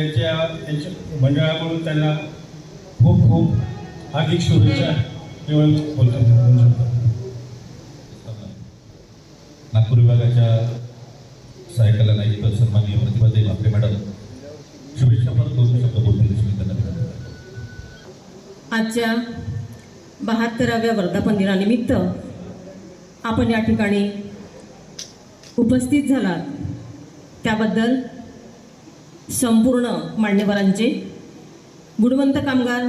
त्यांच्या त्यांच्या मंडळाकडून त्यांना खूप खूप हार्दिक शुभेच्छा. केवळ बोलतो. नागपूर विभागाच्या सहाय्यकाला नायिका सन्माननीय प्रतिभाताई भाकरे मॅडम. शुभेच्छा परत दोन शब्द बोलतील. आजच्या बहात्तराव्या वर्धापन दिनानिमित्त आपण या ठिकाणी उपस्थित झालात. त्याबद्दल संपूर्ण मान्यवरांचे गुणवंत कामगार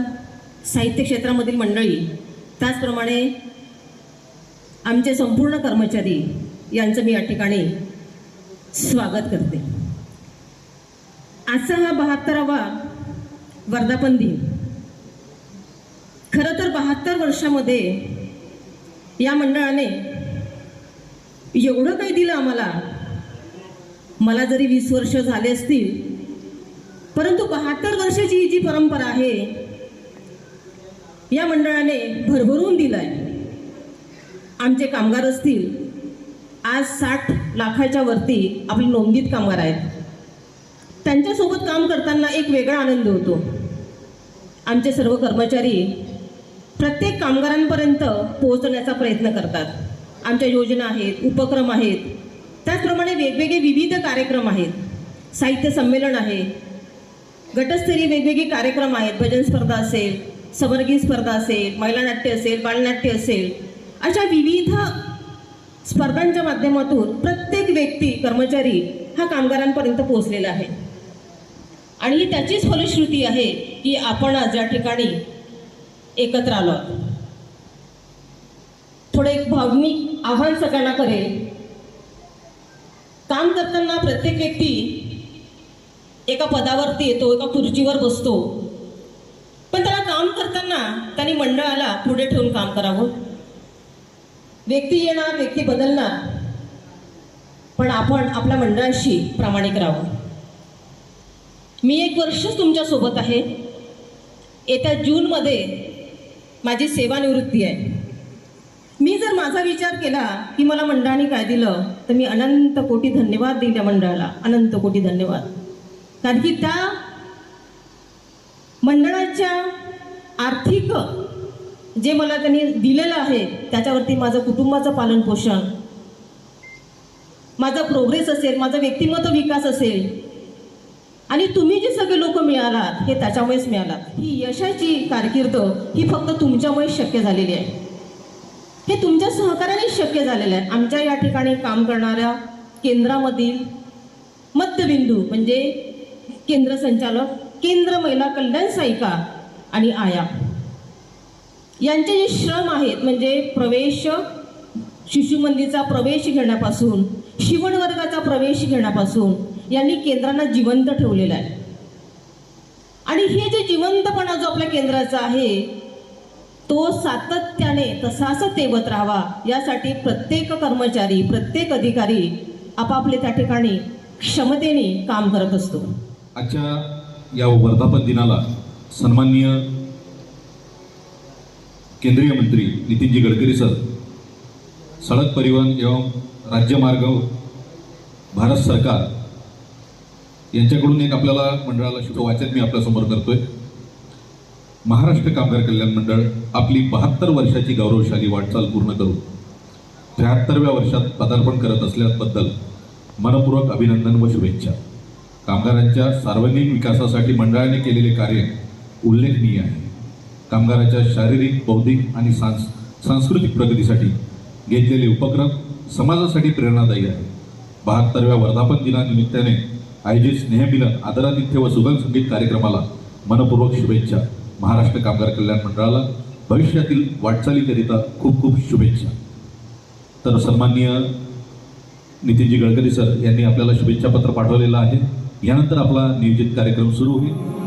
साहित्य क्षेत्रामधील मंडळी त्याचप्रमाणे आमचे संपूर्ण कर्मचारी यांचं मी या ठिकाणी स्वागत करते. आजचा हा बहात्तरावा वर्धापन दिन. खरं तर बहात्तर वर्षामध्ये या मंडळाने एवढं काही दिलं आम्हाला. मला जरी वीस वर्ष झाले असतील परंतु बहात्तर वर्षाची ही जी परंपरा आहे या मंडळाने भरभरून दिलाय. आमचे कामगार असतील आज साठ लाखाच्या वरती आपले नोंदीत कामगार आहेत. त्यांच्यासोबत काम करताना एक वेगळा आनंद होतो. आमचे सर्व कर्मचारी प्रत्येक कामगारांपर्यंत पोहोचण्याचा प्रयत्न करतात. आमच्या योजना आहेत उपक्रम आहेत. त्याचप्रमाणे वेगवेगळे विविध कार्यक्रम आहेत. साहित्य संमेलन आहे गटस्तरीय वेगवेगळे कार्यक्रम आहेत. भजन स्पर्धा असेल समरगीत स्पर्धा असेल महिला नाट्य असेल बालनाट्य असेल. अशा विविध स्पर्धांच्या माध्यमातून प्रत्येक व्यक्ती कर्मचारी हा कामगारांपर्यंत पोहोचलेला आहे. आणि ही त्याचीच फलश्रुती आहे की आपण आज या ठिकाणी एकत्र आलो थोडे थोडं एक भावनिक आव्हान सगळ्यांना करेल काम करताना प्रत्येक व्यक्ती एका पदावरती येतो एका खुर्चीवर बसतो. पण त्याला काम करताना त्यांनी मंडळाला पुढे ठेवून काम करावं. व्यक्ती येणार व्यक्ती बदलणार. पण आपण आपल्या मंडळाशी प्रामाणिक राहावं. मी एक वर्षच तुमच्यासोबत आहे. येत्या जूनमध्ये माझी सेवानिवृत्ती आहे. मी जर माझा विचार केला की मला मंडळाने काय दिलं तर मी अनंत कोटी धन्यवाद दिल्या मंडळाला. अनंत कोटी धन्यवाद. कारण की त्या मंडळाच्या आर्थिक जे मला त्यांनी दिलेलं आहे त्याच्यावरती माझं कुटुंबाचं पालनपोषण माझा प्रोग्रेस असेल माझा व्यक्तिमत्व विकास असेल आणि तुम्ही जे सगळे लोक मिळालात हे त्याच्यामुळेच मिळालात. ही यशाची कारकीर्द ही फक्त तुमच्यामुळेच शक्य झालेली आहे. हे तुमच्या सहकार्याने शक्य झालेलं आहे. आमच्या या ठिकाणी काम करणाऱ्या केंद्रामधील मध्यबिंदू म्हणजे केंद्र संचालक केंद्र महिला कल्याण सहायिका आणि आया. यांचे जे श्रम आहेत म्हणजे प्रवेश शिशुमंदीचा प्रवेश घेण्यापासून शिवण वर्गाचा प्रवेश घेण्यापासून यांनी केंद्रांना जिवंत ठेवलेला आहे. आणि हे जे जिवंतपणा जो आपल्या केंद्राचा आहे तो सातत्याने तसाच तेवत राहावा यासाठी प्रत्येक कर्मचारी प्रत्येक अधिकारी आपापले त्या ठिकाणी क्षमतेने काम करत असतो. आजच्या या वर्धापन दिनाला सन्माननीय केंद्रीय मंत्री नितीनजी गडकरी सर सडक परिवहन एवं राज्यमार्ग भारत सरकार यांच्याकडून एक आपल्याला मंडळाला शुभ वाचन मी आपल्यासमोर करतोय. महाराष्ट्र कामगार कल्याण मंडळ आपली बहात्तर वर्षाची गौरवशाली वाटचाल पूर्ण करून त्र्याहत्तरव्या वर्षात पदार्पण करत असल्याबद्दल मनपूर्वक अभिनंदन व शुभेच्छा. कामगारांच्या सार्वजनिक विकासासाठी मंडळाने केलेले कार्य उल्लेखनीय आहे. कामगाराच्या शारीरिक बौद्धिक आणि सांस सांस्कृतिक प्रगतीसाठी घेतलेले उपक्रम समाजासाठी प्रेरणादायी आहे बहात्तरव्या वर्धापन दिनानिमित्ताने आयोजित स्नेहमिलन आदरातिथ्य व सुगम संगीत कार्यक्रमाला मनपूर्वक शुभेच्छा. महाराष्ट्र कामगार कल्याण मंडळाला भविष्यातील वाटचालीकरिता खूप खूप शुभेच्छा. तर सन्माननीय नितीनजी गडकरी सर यांनी आपल्याला शुभेच्छा पत्र पाठवलेलं आहे. यानंतर आपला नियोजित कार्यक्रम सुरू होईल.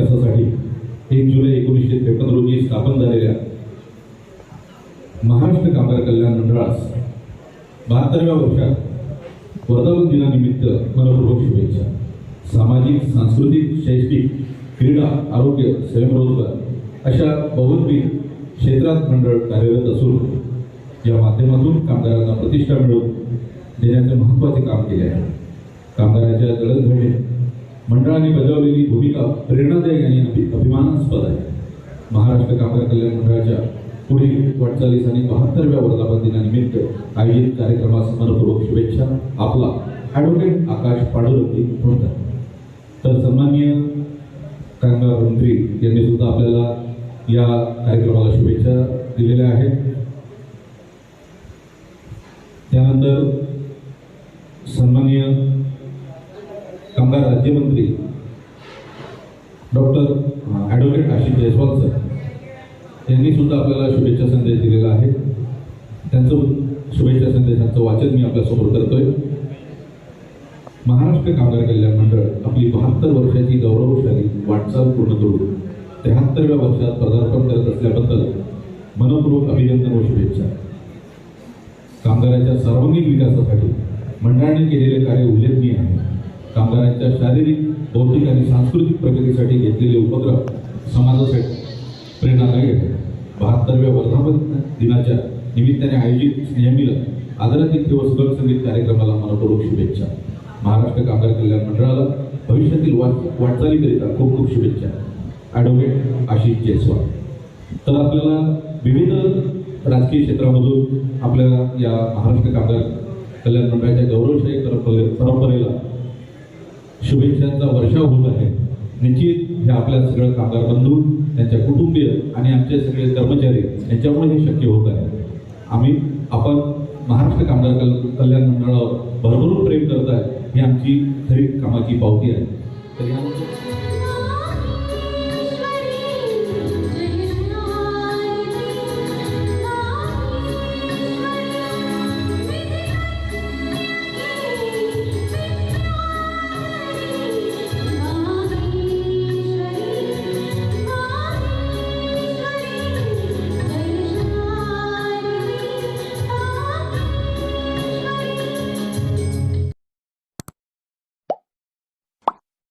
विकासासाठी एक जुलै एकोणीसशे त्रेपन्न रोजी स्थापन झालेल्या महाराष्ट्र कामगार कल्याण मंडळास बहात्तरव्या वर्षात वर्धापन दिनानिमित्त मनपूर्वक शुभेच्छा. सामाजिक सांस्कृतिक शैक्षणिक क्रीडा आरोग्य स्वयंरोजगार अशा बहुविध क्षेत्रात मंडळ कार्यरत असून या माध्यमातून कामगारांना प्रतिष्ठा मिळवून देण्याचे महत्त्वाचे काम केले आहे. कामगाराच्या जडणघडणीत मंडळाने बजावलेली भूमिका प्रेरणादायक आणि अभिमानास्पद आहे. महाराष्ट्र कामगार कल्याण मंडळाच्या पुढील वाटचालीस आणि बहात्तरव्या वर्धापन दिनानिमित्त आयोजित कार्यक्रमास मनपूर्वक शुभेच्छा आपला ॲडव्होकेट आकाश पाडुरंगी म्हणतात तर सन्माननीय कामगार मंत्री यांनी सुद्धा आपल्याला या कार्यक्रमाला शुभेच्छा दिलेल्या आहेत. त्यानंतर सन्माननीय कामगार राज्यमंत्री doctor advocate Ashish Jaiswal sir यांनी सुद्धा आपल्याला शुभेच्छा संदेश दिलेला आहे. त्यांचं शुभेच्छा संदेशांचं वाचन मी आपल्यासमोर करतोय. महाराष्ट्र कामगार कल्याण मंडळ आपली बहात्तर वर्षाची गौरवशाली वाटचाल पूर्ण करून त्र्याहत्तरव्या वर्षात पदार्पण करत असल्याबद्दल मनपूर्वक अभिनंदन व शुभेच्छा. कामगाराच्या सर्वांगीण विकासासाठी मंडळाने केलेले कार्य उल्लेखनीय आहे. कामगारांच्या शारीरिक बौद्धिक आणि सांस्कृतिक प्रगतीसाठी घेतलेले उपक्रम समाजासाठी प्रेरणादायी आहे बहात्तरव्या वर्धापन दिनाच्या निमित्ताने आयोजित स्नेहमिलन आदरातिथ्य व सुगम संगीत कार्यक्रमाला मनपूर्वक शुभेच्छा. महाराष्ट्र कामगार कल्याण मंडळाला भविष्यातील वाट वाटचालीकरिता खूप खूप शुभेच्छा. ॲडव्होकेट आशिष जयस्वाल. तर आपल्याला विविध राजकीय क्षेत्रामधून आपल्याला या महाराष्ट्र कामगार कल्याण मंडळाच्या गौरवशाही परंपरे परंपरेला शुभेच्छांचा वर्षाव होत आहे. निश्चित हे आपल्या सगळं कामगार बंधू त्यांच्या कुटुंबीय आणि आमचे सगळे कर्मचारी यांच्यामुळे हे शक्य होत आहे. आम्ही आपण महाराष्ट्र कामगार कल- कल्याण मंडळावर भरभरून प्रेम करत आहे ही आमची खरी कामाची पावती आहे. तर या